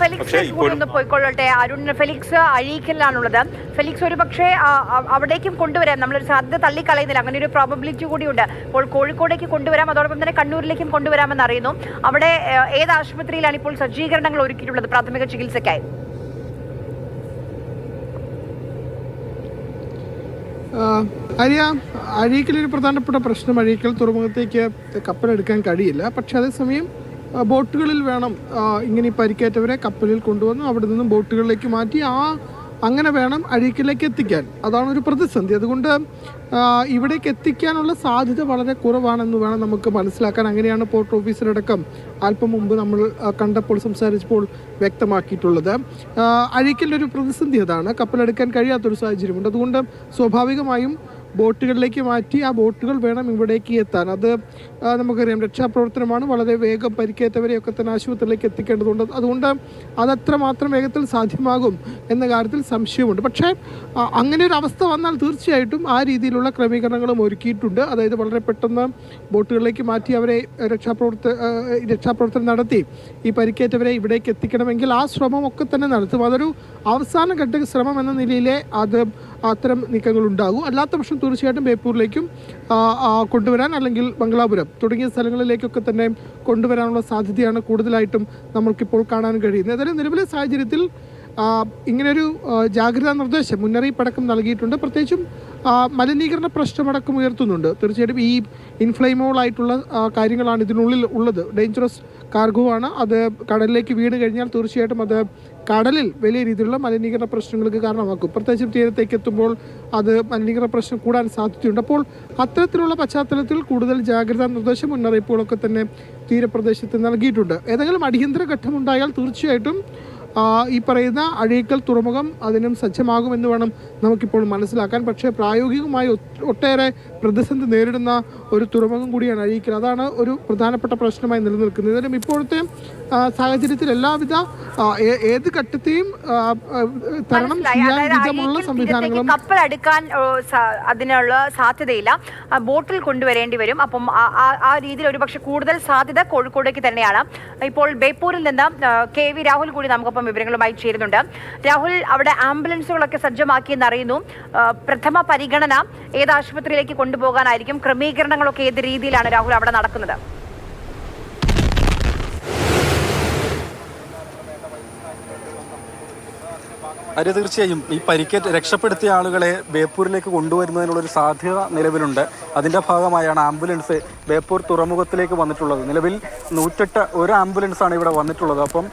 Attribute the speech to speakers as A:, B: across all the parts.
A: Felix പോയിക്കൊള്ളട്ടെ? Arun Felix അഴീക്കലിലാണുള്ളത് Felix ഒരു പക്ഷേ അവിടേക്കും കൊണ്ടുവരാം നമ്മളൊരു സാധ്യത തള്ളിക്കളയുന്നില്ല. അങ്ങനെ ഒരു പ്രോബബിലിറ്റി കൂടിയുണ്ട്. അപ്പോൾ കോഴിക്കോടേക്ക് കൊണ്ടുവരാം അതോടൊപ്പം തന്നെ കണ്ണൂരിലേക്കും കൊണ്ടുവരാമെന്ന് അറിയുന്നു. അവിടെ ഏത് ആശുപത്രിയിലാണ് ഇപ്പോൾ സജ്ജീകരണങ്ങൾ ഒരുക്കിയിട്ടുള്ളത് പ്രാഥമിക ചികിത്സയ്ക്കായി?
B: അരിയ അഴീക്കലൊരു പ്രധാനപ്പെട്ട പ്രശ്നം അഴീക്കൽ തുറമുഖത്തേക്ക് കപ്പലെടുക്കാൻ കഴിയില്ല. പക്ഷെ അതേസമയം ബോട്ടുകളിൽ വേണം ഇങ്ങനെ പരിക്കേറ്റവരെ കപ്പലിൽ കൊണ്ടുവന്ന് അവിടെ നിന്നും ബോട്ടുകളിലേക്ക് മാറ്റി ആ അങ്ങനെ വേണം അഴീക്കലേക്ക് എത്തിക്കാൻ. അതാണ് ഒരു പ്രതിസന്ധി. അതുകൊണ്ട് ഇവിടേക്ക് എത്തിക്കാനുള്ള സാധ്യത വളരെ കുറവാണെന്ന് വേണം നമുക്ക് മനസ്സിലാക്കാൻ. അങ്ങനെയാണ് പോർട്ട് ഓഫീസറടക്കം അല്പം മുമ്പ് നമ്മൾ കണ്ടപ്പോൾ സംസാരിച്ചപ്പോൾ വ്യക്തമാക്കിയിട്ടുള്ളത്. അഴീക്കലിന്റെ ഒരു പ്രതിസന്ധി അതാണ്. കപ്പലെടുക്കാൻ കഴിയാത്തൊരു സാഹചര്യമുണ്ട്. അതുകൊണ്ട് സ്വാഭാവികമായും ബോട്ടുകളിലേക്ക് മാറ്റി ആ ബോട്ടുകൾ വേണം ഇവിടേക്ക് എത്താൻ. അത് നമുക്കറിയാം രക്ഷാപ്രവർത്തനമാണ്. വളരെ വേഗം പരിക്കേറ്റവരെയൊക്കെ തന്നെ ആശുപത്രിയിലേക്ക് എത്തിക്കേണ്ടതുണ്ട്. അതുകൊണ്ട് അതത്ര മാത്രം വേഗത്തിൽ സാധ്യമാകും എന്ന കാര്യത്തിൽ സംശയമുണ്ട്. പക്ഷേ അങ്ങനെ ഒരു അവസ്ഥ വന്നാൽ തീർച്ചയായിട്ടും ആ രീതിയിലുള്ള ക്രമീകരണങ്ങളും ഒരുക്കിയിട്ടുണ്ട്. അതായത് വളരെ പെട്ടെന്ന് ബോട്ടുകളിലേക്ക് മാറ്റി അവരെ രക്ഷാപ്രവർത്ത രക്ഷാപ്രവർത്തനം നടത്തി. ഈ പരിക്കേറ്റവരെ ഇവിടേക്ക് എത്തിക്കണമെങ്കിൽ ആ ശ്രമമൊക്കെ തന്നെ നടത്തും. അതൊരു അവസാന ഘട്ട ശ്രമം എന്ന നിലയിലെ അത് അത്തരം നീക്കങ്ങൾ ഉണ്ടാകും അല്ലാത്ത പക്ഷം തീർച്ചയായിട്ടും ബേപ്പൂരിലേക്കും കൊണ്ടുവരാൻ അല്ലെങ്കിൽ മംഗലാപുരം തുടങ്ങിയ സ്ഥലങ്ങളിലേക്കൊക്കെ തന്നെ കൊണ്ടുവരാനുള്ള സാധ്യതയാണ് കൂടുതലായിട്ടും നമുക്കിപ്പോൾ കാണാൻ കഴിയുന്നത്. ഏതായാലും നിലവിലെ സാഹചര്യത്തിൽ ഇങ്ങനൊരു ജാഗ്രതാ നിർദ്ദേശം മുന്നറിയിപ്പടക്കം നൽകിയിട്ടുണ്ട്. പ്രത്യേകിച്ചും മലിനീകരണ പ്രശ്നമടക്കം ഉയർത്തുന്നുണ്ട്. തീർച്ചയായിട്ടും ഈ ഇൻഫ്ലൈമോൾ ആയിട്ടുള്ള കാര്യങ്ങളാണ് ഇതിനുള്ളിൽ ഉള്ളത്. ഡേഞ്ചറസ് കാർഗോ ആണ്. അത് കടലിലേക്ക് വീണ് കഴിഞ്ഞാൽ തീർച്ചയായിട്ടും അത് കടലിൽ വലിയ രീതിയിലുള്ള മലിനീകരണ പ്രശ്നങ്ങൾക്ക് കാരണമാക്കും. പ്രത്യേകിച്ചും തീരത്തേക്ക് എത്തുമ്പോൾ അത് മലിനീകരണ പ്രശ്നം കൂടാൻ സാധ്യതയുണ്ട്. അപ്പോൾ അത്തരത്തിലുള്ള പശ്ചാത്തലത്തിൽ കൂടുതൽ ജാഗ്രതാ നിർദ്ദേശം മുന്നറിയിപ്പുകളൊക്കെ തന്നെ തീരപ്രദേശത്ത് നൽകിയിട്ടുണ്ട്. ഏതെങ്കിലും അടിയന്തര ഘട്ടമുണ്ടായാൽ തീർച്ചയായിട്ടും ഈ പറയുന്ന അഴീക്കൽ തുറമുഖം അതിനും സജ്ജമാകുമെന്ന് വേണം നമുക്കിപ്പോൾ മനസ്സിലാക്കാൻ. പക്ഷേ പ്രായോഗികമായി ഒട്ടേറെ പ്രതിസന്ധി നേരിടുന്ന ഒരു തുറമുഖം കൂടിയാണ് അഴീക്കൽ. അതാണ് ഒരു പ്രധാനപ്പെട്ട പ്രശ്നമായി നിലനിൽക്കുന്നത്. ഇതിനും ഇപ്പോഴത്തെ സാഹചര്യത്തിൽ എല്ലാവിധ ഏത് ഘട്ടത്തെയും തരണം ചെയ്യാൻ വിധമുള്ള സംവിധാനങ്ങളും
A: കപ്പൽ അടുക്കാൻ അതിനുള്ള സാധ്യതയില്ല. ബോട്ടിൽ കൊണ്ടുവരേണ്ടി വരും. അപ്പം ആ- രീതിയിൽ ഒരുപക്ഷെ കൂടുതൽ സാധ്യത കോഴിക്കോടേക്ക് തന്നെയാണ്. ഇപ്പോൾ ബേപ്പൂരിൽ നിന്ന് കെ വി രാഹുൽ കൂടി നമുക്കൊപ്പം വിവരങ്ങളുമായി ചേരുന്നുണ്ട്. രാഹുൽ അവിടെ ആംബുലൻസുകളൊക്കെ സജ്ജമാക്കിയെന്ന് അറിയുന്നു. പ്രഥമ പരിഗണന ഏത് ആശുപത്രിയിലേക്ക് കൊണ്ടുപോകാനായിരിക്കും? ക്രമീകരണങ്ങളൊക്കെ ഏത് രീതിയിലാണ് രാഹുൽ അവിടെ നടക്കുന്നത്?
C: അത് തീർച്ചയായും. ഈ പരിക്കേറ്റ് രക്ഷപ്പെടുത്തിയ ആളുകളെ ബേപ്പൂരിലേക്ക് കൊണ്ടുവരുന്നതിനുള്ളൊരു സാധ്യത നിലവിലുണ്ട്. അതിന്റെ ഭാഗമായാണ് ആംബുലൻസ് ബേപ്പൂർ തുറമുഖത്തിലേക്ക് വന്നിട്ടുള്ളത്. നിലവിൽ നൂറ്റെട്ട് ഒരു ആംബുലൻസ് ആണ് ഇവിടെ വന്നിട്ടുള്ളത്. അപ്പം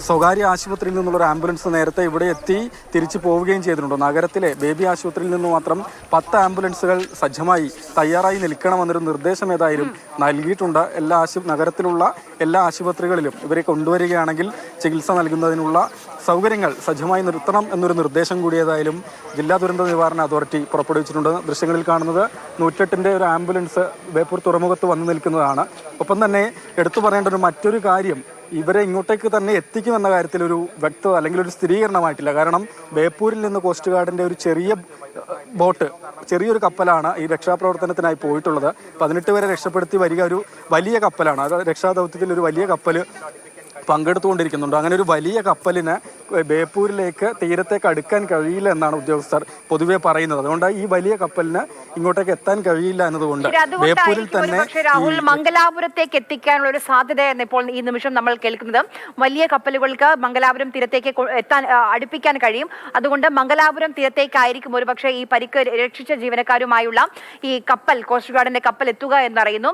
C: സ്വകാര്യ ആശുപത്രിയിൽ നിന്നുള്ള ഒരു ആംബുലൻസ് നേരത്തെ ഇവിടെ എത്തി തിരിച്ചു പോവുകയും ചെയ്തിട്ടുണ്ട്. നഗരത്തിലെ ബേബി ആശുപത്രിയിൽ നിന്ന് മാത്രം പത്ത് ആംബുലൻസുകൾ സജ്ജമായി തയ്യാറായി നിൽക്കണമെന്നൊരു നിർദ്ദേശം ഏതായാലും നൽകിയിട്ടുണ്ട്. എല്ലാ ആശു നഗരത്തിലുള്ള എല്ലാ ആശുപത്രികളിലും ഇവരെ കൊണ്ടുവരികയാണെങ്കിൽ ചികിത്സ നൽകുന്നതിനുള്ള സൗകര്യങ്ങൾ സജ്ജമായി നിർത്തണം എന്നൊരു നിർദ്ദേശം കൂടിയതായാലും ജില്ലാ ദുരന്ത നിവാരണ അതോറിറ്റി പുറപ്പെടുവിച്ചിട്ടുണ്ട്. ദൃശ്യങ്ങളിൽ കാണുന്നത് നൂറ്റെട്ടിന്റെ ഒരു ആംബുലൻസ് ബേപ്പൂർ തുറമുഖത്ത് വന്നു നിൽക്കുന്നതാണ്. ഒപ്പം തന്നെ എടുത്തു പറയേണ്ട ഒരു മറ്റൊരു കാര്യം ഇവരെ ഇങ്ങോട്ടേക്ക് തന്നെ എത്തിക്കുമെന്ന കാര്യത്തിൽ ഒരു വ്യക്തത അല്ലെങ്കിൽ ഒരു സ്ഥിരീകരണമായിട്ടില്ല. കാരണം ബേപ്പൂരിൽ നിന്ന് കോസ്റ്റ് ഗാർഡിന്റെ ഒരു ചെറിയ ബോട്ട് ചെറിയൊരു കപ്പലാണ് ഈ രക്ഷാപ്രവർത്തനത്തിനായി പോയിട്ടുള്ളത്. പതിനെട്ട് പേരെ രക്ഷപ്പെടുത്തി വരിക ഒരു വലിയ കപ്പലാണ്. അത് രക്ഷാദൗത്യത്തിൽ ഒരു വലിയ കപ്പൽ പങ്കെടുത്തുകൊണ്ടിരിക്കുന്നുണ്ട്. അങ്ങനെ ഒരു വലിയ കപ്പലിന് ബേപ്പൂരിലേക്ക് തീരത്തേക്ക് അടുക്കാൻ കഴിയില്ല എന്നാണ് ഉദ്യോഗസ്ഥർ പൊതുവെ പറയുന്നത്. അതുകൊണ്ട് ഈ വലിയ കപ്പലിന് ഇങ്ങോട്ടേക്ക് എത്താൻ കഴിയില്ല എന്നതുകൊണ്ട് ബേപ്പൂരിൽ തന്നെ
A: രാഹുൽ മംഗലാപുരത്തേക്ക് എത്തിക്കാനുള്ള ഒരു സാധ്യതയെന്ന് ഇപ്പോൾ ഈ നിമിഷം നമ്മൾ കേൾക്കുന്നത്. വലിയ കപ്പലുകൾക്ക് മംഗലാപുരം തീരത്തേക്ക് എത്താൻ അടുപ്പിക്കാൻ കഴിയും. അതുകൊണ്ട് മംഗലാപുരം തീരത്തേക്കായിരിക്കും ഒരുപക്ഷേ ഈ പരിക്ക് രക്ഷിച്ച ജീവനക്കാരുമായുള്ള ഈ കപ്പൽ കോസ്റ്റ് ഗാർഡിന്റെ കപ്പൽ എത്തുക എന്നറിയുന്നു.